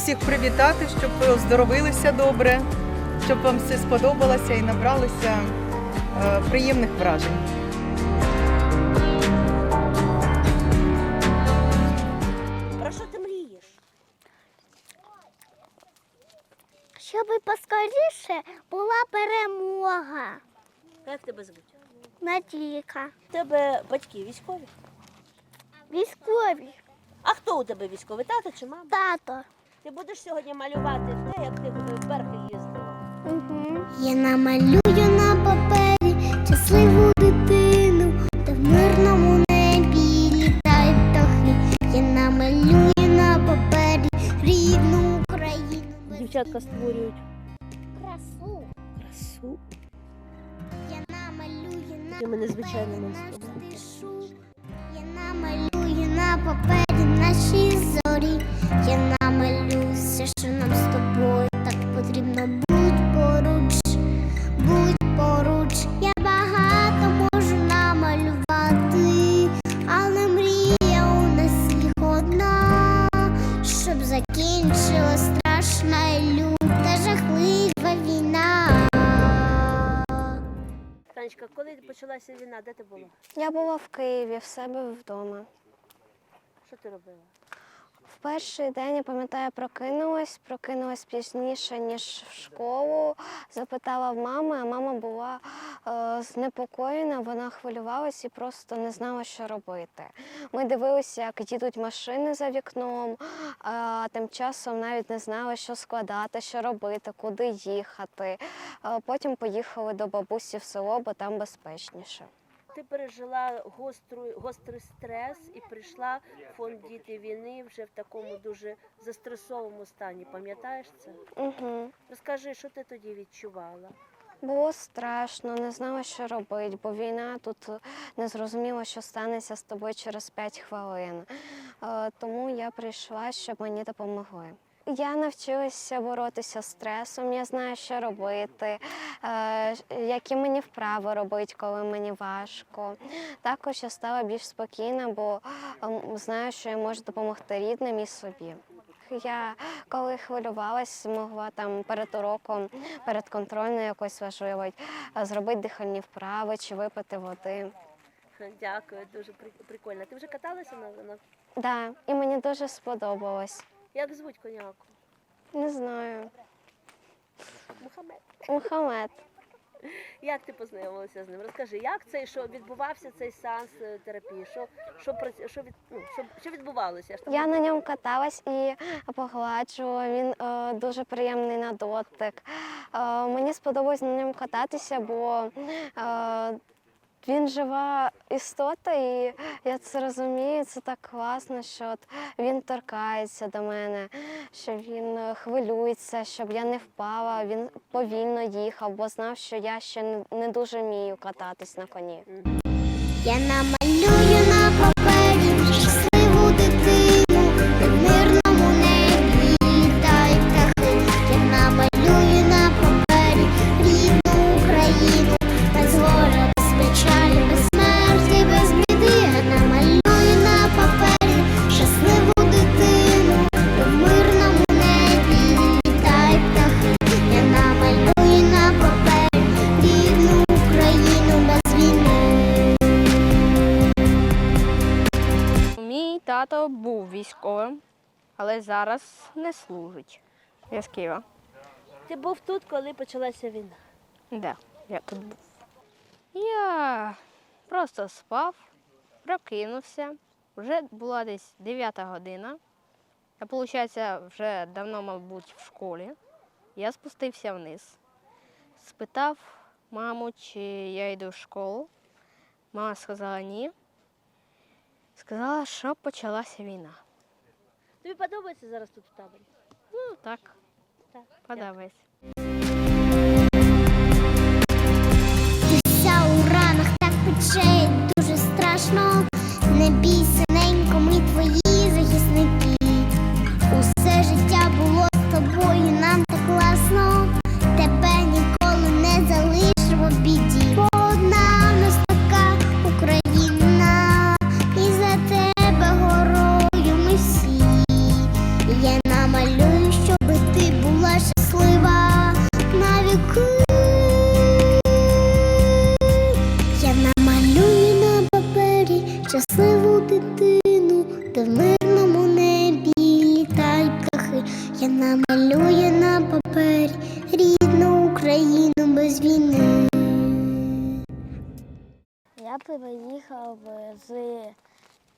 всіх привітати, щоб ви оздоровилися добре, щоб вам все сподобалося і набралися е, приємних вражень. Про що ти мрієш? Щоб поскоріше була перемога. Як тебе звуть? Надійка. У тебе батьки військові? Військові. А хто у тебе військовий? Тато чи мама? Тато. Ти будеш сьогодні малювати те, як ти в береги їздила. Угу. Я намалюю на папері щасливу дитину, та в мирному небі літають птахи. Я намалюю на папері рідну Україну. Дівчатка створюють красу. красу. Я намалюю на папері наш дишу. Я намалюю на папері наші зорі. Я все, що нам з тобою так потрібно. Будь поруч, будь поруч. Я багато можу намалювати, але мрія у нас їх одна, щоб закінчилась страшна і люта жахлива війна. Танечка, коли почалася війна, де ти була? Я була в Києві, в себе вдома. Що ти робила? Перший день я пам'ятаю, прокинулась, прокинулась пізніше, ніж в школу. Запитала в мами, а мама була е, знепокоєна, вона хвилювалась і просто не знала, що робити. Ми дивилися, як їдуть машини за вікном, а тим часом навіть не знали, що складати, що робити, куди їхати. Е, потім поїхали до бабусі в село, бо там безпечніше. Ти пережила гостру, гострий стрес і прийшла в фонд діти війни вже в такому дуже застресовому стані. Пам'ятаєш це? Угу. Розкажи, що ти тоді відчувала? Було страшно, не знала, що робити, бо війна тут не зрозуміла, що станеться з тобою через 5 хвилин. Е, Тому я прийшла, щоб мені допомогли. Я навчилася боротися з стресом, я знаю, що робити, е, які мені вправи робити, коли мені важко. Також я стала більш спокійна, бо ем, знаю, що я можу допомогти рідним і собі. Я коли хвилювалась, могла там перед уроком, перед контрольною якось важливою, зробити дихальні вправи чи випити води. Дякую, дуже при- прикольно. Ти вже каталася на, на... Да, і мені дуже сподобалось. Як звуть коняку? Не знаю. Мухамед. Мухаммед. Як ти познайомилася з ним? Розкажи, як це що відбувався цей сеанс е, терапії? Що, що, що, від, ну, що, що відбувалося? там Я на ньому каталась і погладжувала. Він е, дуже приємний на дотик. Е, мені сподобалось на ньому кататися, бо е, він жива істота, і я це розумію. Це так класно, що от він торкається до мене, що він е, хвилюється, щоб я не впала. Він повільно їхав, бо знав, що я ще не, дуже вмію кататись на коні. Я намалюю на тато був військовим, але зараз не служить. Я з Києва. Ти був тут, коли почалася війна. Де? Я тут був. Я просто спав, прокинувся. Вже була десь 9 година. Я, виходить, вже давно, мабуть, в школі. Я спустився вниз. Спитав маму, чи я йду в школу. Мама сказала ні. Сказала, що почалася війна. Тобі подобається зараз тут в таборі? Ну так, Так. подобається.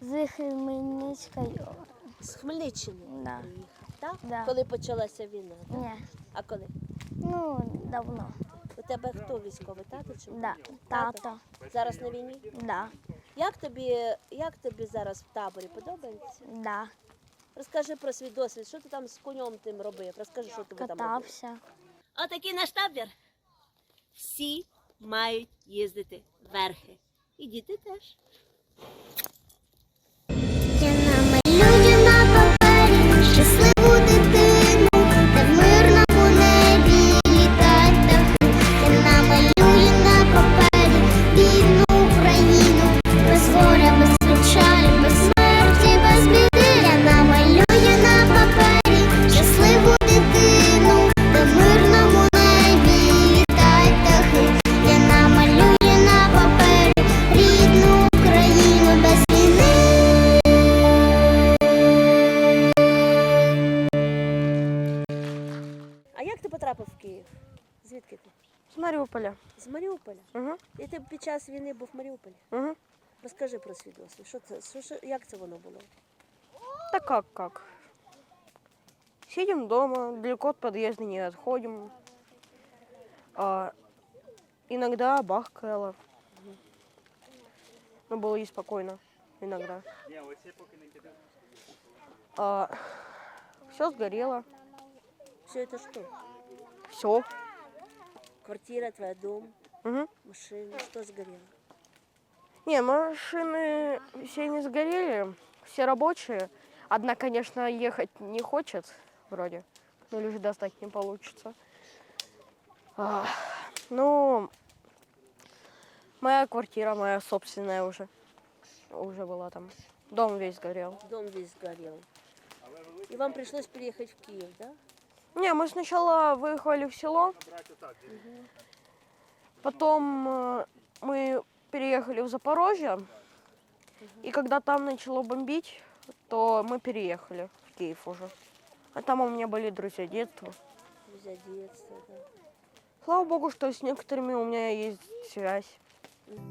З Хмельницької. З Хмельниччини Да. приїхав, так? Да. Коли почалася війна? так? Ні. А коли? Ну, давно. У тебе хто військовий, тато чи? Да. Тато. Зараз на війні? Да. Як тобі, як тобі зараз в таборі подобається? Да. Розкажи про свій досвід, що ти там з конем тим робив? Розкажи, що ти там робив. Катався. Отакий наш табір. Всі мають їздити верхи. І діти теж. Маріуполя. З Маріуполя. Угу. І ти під час війни був в Маріуполі. Угу. Розкажи про свій досвід. Що це? Що, що, як це воно було? Да как как? Сидим дома, далеко от подъезда не отходим. А, иногда бахкало. Но было и спокойно. Иногда. А, все сгорело. Все це що? Все. Квартира, твоя дом, Угу. машина, що згоріло? Не, машины все не сгорели, все рабочие. Одна, конечно, ехать не хочет, вроде. Ну, или же достать не получится. А, ну, моя квартира, моя собственная уже. Уже была там. Дом весь горел. Дом весь згорів. І вам прийшлось приїхати в Київ, так? Да? Не, мы сначала выехали в село. Потом э, мы переехали в Запорожье. И когда там начало бомбить, то мы переехали в Киев уже. А там у меня были друзья детства. Друзі, дітство, да. Слава богу, что с некоторыми у меня есть связь.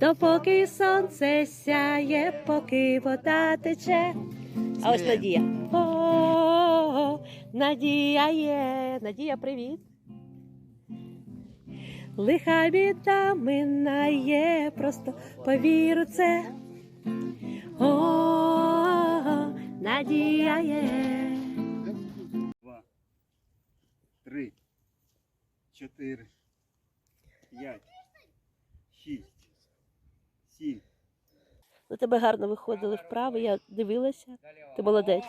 Допоки сонце сяє, поки вода тече. А ось Надія. О, Надія є. Надія, привіт. Лиха біда минає, просто повір у це. О, Надія є. два, три, чотири, п'ять, шість, сім. У тебе гарно виходили вправи, я дивилася. Ти молодець.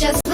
Just.